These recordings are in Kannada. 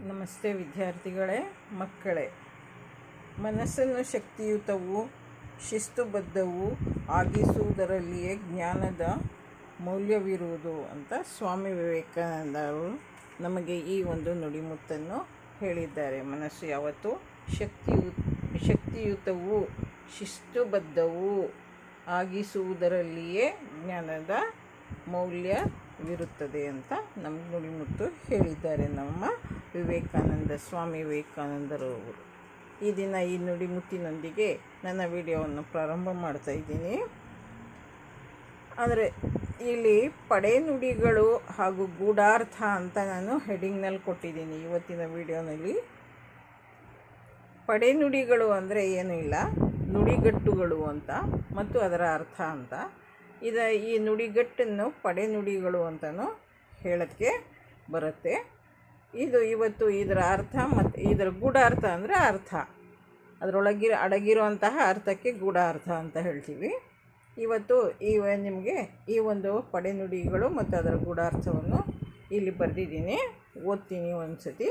ನಮಸ್ತೆ ವಿದ್ಯಾರ್ಥಿಗಳೇ, ಮಕ್ಕಳೇ. ಮನಸ್ಸನ್ನು ಶಕ್ತಿಯುತವು, ಶಿಸ್ತುಬದ್ಧವು ಆಗಿಸುವುದರಲ್ಲಿಯೇ ಜ್ಞಾನದ ಮೌಲ್ಯವಿರುವುದು ಅಂತ ಸ್ವಾಮಿ ವಿವೇಕಾನಂದರು ನಮಗೆ ಈ ಒಂದು ನುಡಿಮುತ್ತನ್ನು ಹೇಳಿದ್ದಾರೆ. ಮನಸ್ಸು ಯಾವತ್ತೂ ಶಕ್ತಿಯು, ಶಕ್ತಿಯುತವು, ಶಿಸ್ತುಬದ್ಧವು ಆಗಿಸುವುದರಲ್ಲಿಯೇ ಜ್ಞಾನದ ಮೌಲ್ಯವಿರುತ್ತದೆ ಅಂತ ನಮ್ಮ ನುಡಿಮುತ್ತು ಹೇಳಿದ್ದಾರೆ. ನಮ್ಮ ವಿವೇಕಾನಂದ, ಸ್ವಾಮಿ ವಿವೇಕಾನಂದರು ಅವರು ಈ ದಿನ ಈ ನುಡಿಮುತ್ತಿನೊಂದಿಗೆ ನನ್ನ ವಿಡಿಯೋವನ್ನು ಪ್ರಾರಂಭ ಮಾಡ್ತಾ ಇದ್ದೀನಿ. ಆದರೆ ಇಲ್ಲಿ ಪಡೆನುಡಿಗಳು ಹಾಗೂ ಗೂಢಾರ್ಥ ಅಂತ ನಾನು ಹೆಡಿಂಗ್ನಲ್ಲಿ ಕೊಟ್ಟಿದ್ದೀನಿ ಇವತ್ತಿನ ವಿಡಿಯೋನಲ್ಲಿ. ಪಡೆನುಡಿಗಳು ಅಂದರೆ ಏನೂ ಇಲ್ಲ, ನುಡಿಗಟ್ಟುಗಳು ಅಂತ ಮತ್ತು ಅದರ ಅರ್ಥ ಅಂತ. ಇದ ಈ ನುಡಿಗಟ್ಟನ್ನು ಪಡೆನುಡಿಗಳು ಅಂತಲೂ ಹೇಳೋಕ್ಕೆ ಬರುತ್ತೆ. ಇದು ಇವತ್ತು ಇದರ ಅರ್ಥ ಮತ್ತು ಇದರ ಗೂಢಾರ್ಥ ಅಂದರೆ ಅರ್ಥ. ಅದರೊಳಗಿರ ಅಡಗಿರುವಂತಹ ಅರ್ಥಕ್ಕೆ ಗೂಢಾರ್ಥ ಅಂತ ಹೇಳ್ತೀವಿ. ಇವತ್ತು ಈ ನಿಮಗೆ ಈ ಒಂದು ಪಡೆನುಡಿಗಳು ಮತ್ತು ಅದರ ಗೂಢಾರ್ಥವನ್ನು ಇಲ್ಲಿ ಬರೆದಿದ್ದೀನಿ. ಓದ್ತೀನಿ ಒಂದು ಸತಿ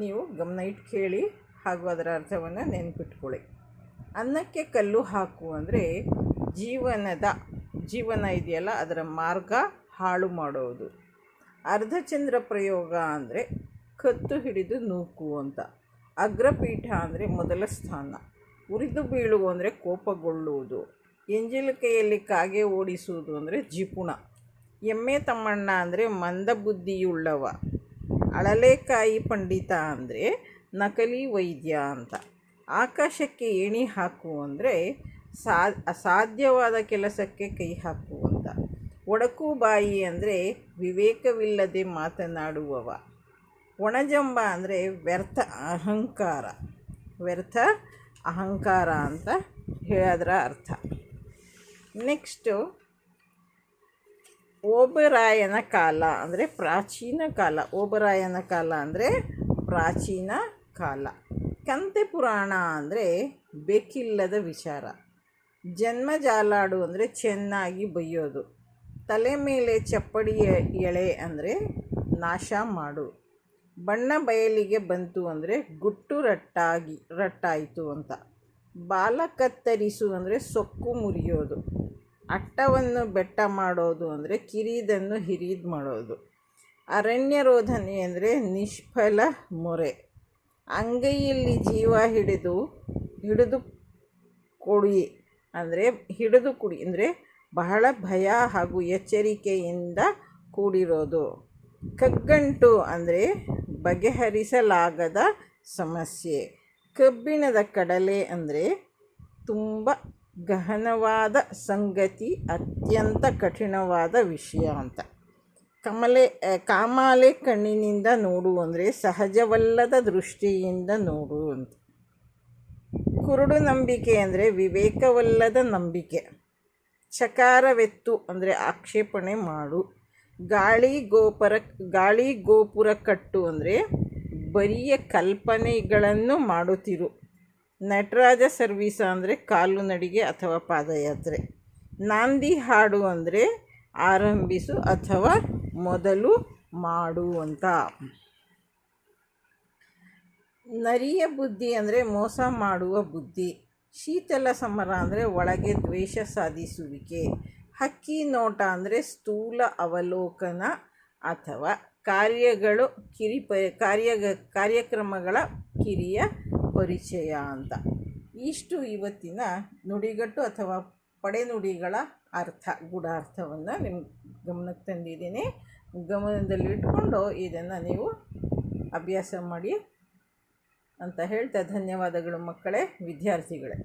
ನೀವು ಗಮನ ಇಟ್ಟು ಕೇಳಿ ಹಾಗೂ ಅದರ ಅರ್ಥವನ್ನು ನೆನ್ಪಿಟ್ಕೊಳ್ಳಿ. ಅನ್ನಕ್ಕೆ ಕಲ್ಲು ಹಾಕು ಅಂದರೆ ಜೀವನದ, ಜೀವನ ಇದೆಯಲ್ಲ ಅದರ ಮಾರ್ಗ ಹಾಳು ಮಾಡೋದು. ಅರ್ಧಚಂದ್ರ ಪ್ರಯೋಗ ಅಂದರೆ ಕತ್ತು ಹಿಡಿದು ನೂಕು ಅಂತ. ಅಗ್ರಪೀಠ ಅಂದರೆ ಮೊದಲ ಸ್ಥಾನ. ಉರಿದು ಬೀಳುವು ಅಂದರೆ ಕೋಪಗೊಳ್ಳುವುದು. ಎಂಜಲಿಕೆಯಲ್ಲಿ ಕಾಗೆ ಓಡಿಸುವುದು ಅಂದರೆ ಜಿಪುಣ. ಎಮ್ಮೆ ತಮ್ಮಣ್ಣ ಅಂದರೆ ಮಂದಬುದ್ಧಿಯುಳ್ಳವ ಅಳಲೇಕಾಯಿ ಪಂಡಿತ ಅಂದರೆ ನಕಲಿ ವೈದ್ಯ ಅಂತ. ಆಕಾಶಕ್ಕೆ ಏಣಿ ಹಾಕು ಅಂದರೆ ಸಾ, ಅಸಾಧ್ಯವಾದ ಕೆಲಸಕ್ಕೆ ಕೈ ಹಾಕು ಅಂತ. ಒಡಕು ಬಾಯಿ ಅಂದರೆ ವಿವೇಕವಿಲ್ಲದೆ ಮಾತನಾಡುವವ. ಒಣಜಂಬ ಅಂದರೆ ವ್ಯರ್ಥ ಅಹಂಕಾರ. ವ್ಯರ್ಥ ಅಹಂಕಾರ ಅಂತ ಹೇಳೋದ್ರ ಅರ್ಥ. ನೆಕ್ಸ್ಟು ಓಬರಾಯನ ಕಾಲ ಅಂದರೆ ಪ್ರಾಚೀನ ಕಾಲ. ಓಬರಾಯನ ಕಾಲ ಅಂದರೆ ಪ್ರಾಚೀನ ಕಾಲ. ಕಂತೆ ಪುರಾಣ ಅಂದರೆ ಬೇಕಿಲ್ಲದ ವಿಚಾರ. ಜನ್ಮ ಜಾಲಾಡು ಅಂದರೆ ಚೆನ್ನಾಗಿ ಬೈಯೋದು ತಲೆ ಮೇಲೆ ಚಪ್ಪಡಿಯ ಎಳೆ ಅಂದರೆ ನಾಶ ಮಾಡು. ಬಣ್ಣ ಬಯಲಿಗೆ ಬಂತು ಅಂದರೆ ಗುಟ್ಟು ರಟ್ಟಾಗಿ, ರಟ್ಟಾಯಿತು ಅಂತ. ಬಾಲ ಕತ್ತರಿಸು ಅಂದರೆ ಸೊಕ್ಕು ಮುರಿಯೋದು. ಅಟ್ಟವನ್ನು ಬೆಟ್ಟ ಮಾಡೋದು ಅಂದರೆ ಕಿರಿದನ್ನು ಹಿರಿದು ಮಾಡೋದು. ಅರಣ್ಯರೋಧನೆ ಅಂದರೆ ನಿಷ್ಫಲ ಮೊರೆ. ಅಂಗೈಯಲ್ಲಿ ಜೀವ ಹಿಡಿದು ಹಿಡಿದು ಕೊಡಿ ಅಂದರೆ ಹಿಡಿದು ಕುಡಿ ಅಂದರೆ ಬಹಳ ಭಯ ಹಾಗೂ ಎಚ್ಚರಿಕೆಯಿಂದ ಕೂಡಿರೋದು. ಕಗ್ಗಂಟು ಅಂದರೆ ಬಗೆಹರಿಸಲಾಗದ ಸಮಸ್ಯೆ. ಕಬ್ಬಿಣದ ಕಡಲೆ ಅಂದರೆ ತುಂಬ ಗಹನವಾದ ಸಂಗತಿ, ಅತ್ಯಂತ ಕಠಿಣವಾದ ವಿಷಯ ಅಂತ. ಕಮಲೆ ಕಾಮಾಲೆ ಕಣ್ಣಿನಿಂದ ನೋಡು ಅಂದರೆ ಸಹಜವಲ್ಲದ ದೃಷ್ಟಿಯಿಂದ ನೋಡು ಅಂತ. ಕುರುಡು ನಂಬಿಕೆ ಅಂದರೆ ವಿವೇಕವಲ್ಲದ ನಂಬಿಕೆ. ಚಕಾರವೆತ್ತು ಅಂದರೆ ಆಕ್ಷೇಪಣೆ ಮಾಡು. ಗಾಳಿ ಗೋಪುರ ಗಾಳಿ ಗೋಪುರ ಕಟ್ಟು ಅಂದರೆ ಬರಿಯ ಕಲ್ಪನೆಗಳನ್ನು ಮಾಡುತ್ತಿರು. ನಟರಾಜ ಸರ್ವೀಸ ಅಂದರೆ ಕಾಲು ನಡಿಗೆ ಅಥವಾ ಪಾದಯಾತ್ರೆ. ನಾಂದಿ ಹಾಡು ಅಂದರೆ ಆರಂಭಿಸು ಅಥವಾ ಮೊದಲು ಮಾಡು ಅಂತ. ನರಿಯ ಬುದ್ಧಿ ಅಂದರೆ ಮೋಸ ಮಾಡುವ ಬುದ್ಧಿ. ಶೀತಲ ಸಮರ ಅಂದರೆ ಒಳಗೆ ದ್ವೇಷ ಸಾಧಿಸುವಿಕೆ. ಹಕ್ಕಿ ನೋಟ ಅಂದರೆ ಸ್ಥೂಲ ಅವಲೋಕನ ಅಥವಾ ಕಾರ್ಯಗಳು ಕಿರಿ ಪ ಕಾರ್ಯ ಕಾರ್ಯಕ್ರಮಗಳ ಕಿರಿಯ ಪರಿಚಯ ಅಂತ. ಇಷ್ಟು ಇವತ್ತಿನ ನುಡಿಗಟ್ಟು ಅಥವಾ ಪಡೆನುಡಿಗಳ ಅರ್ಥ, ಗೂಢಾರ್ಥವನ್ನು ನಿಮ್ಮ ಗಮನಕ್ಕೆ ತಂದಿದ್ದೀನಿ. ಗಮನದಲ್ಲಿಟ್ಕೊಂಡು ಇದನ್ನು ನೀವು ಅಭ್ಯಾಸ ಮಾಡಿ ಅಂತ ಹೇಳ್ತಾ ಧನ್ಯವಾದಗಳು ಮಕ್ಕಳೇ, ವಿದ್ಯಾರ್ಥಿಗಳೇ.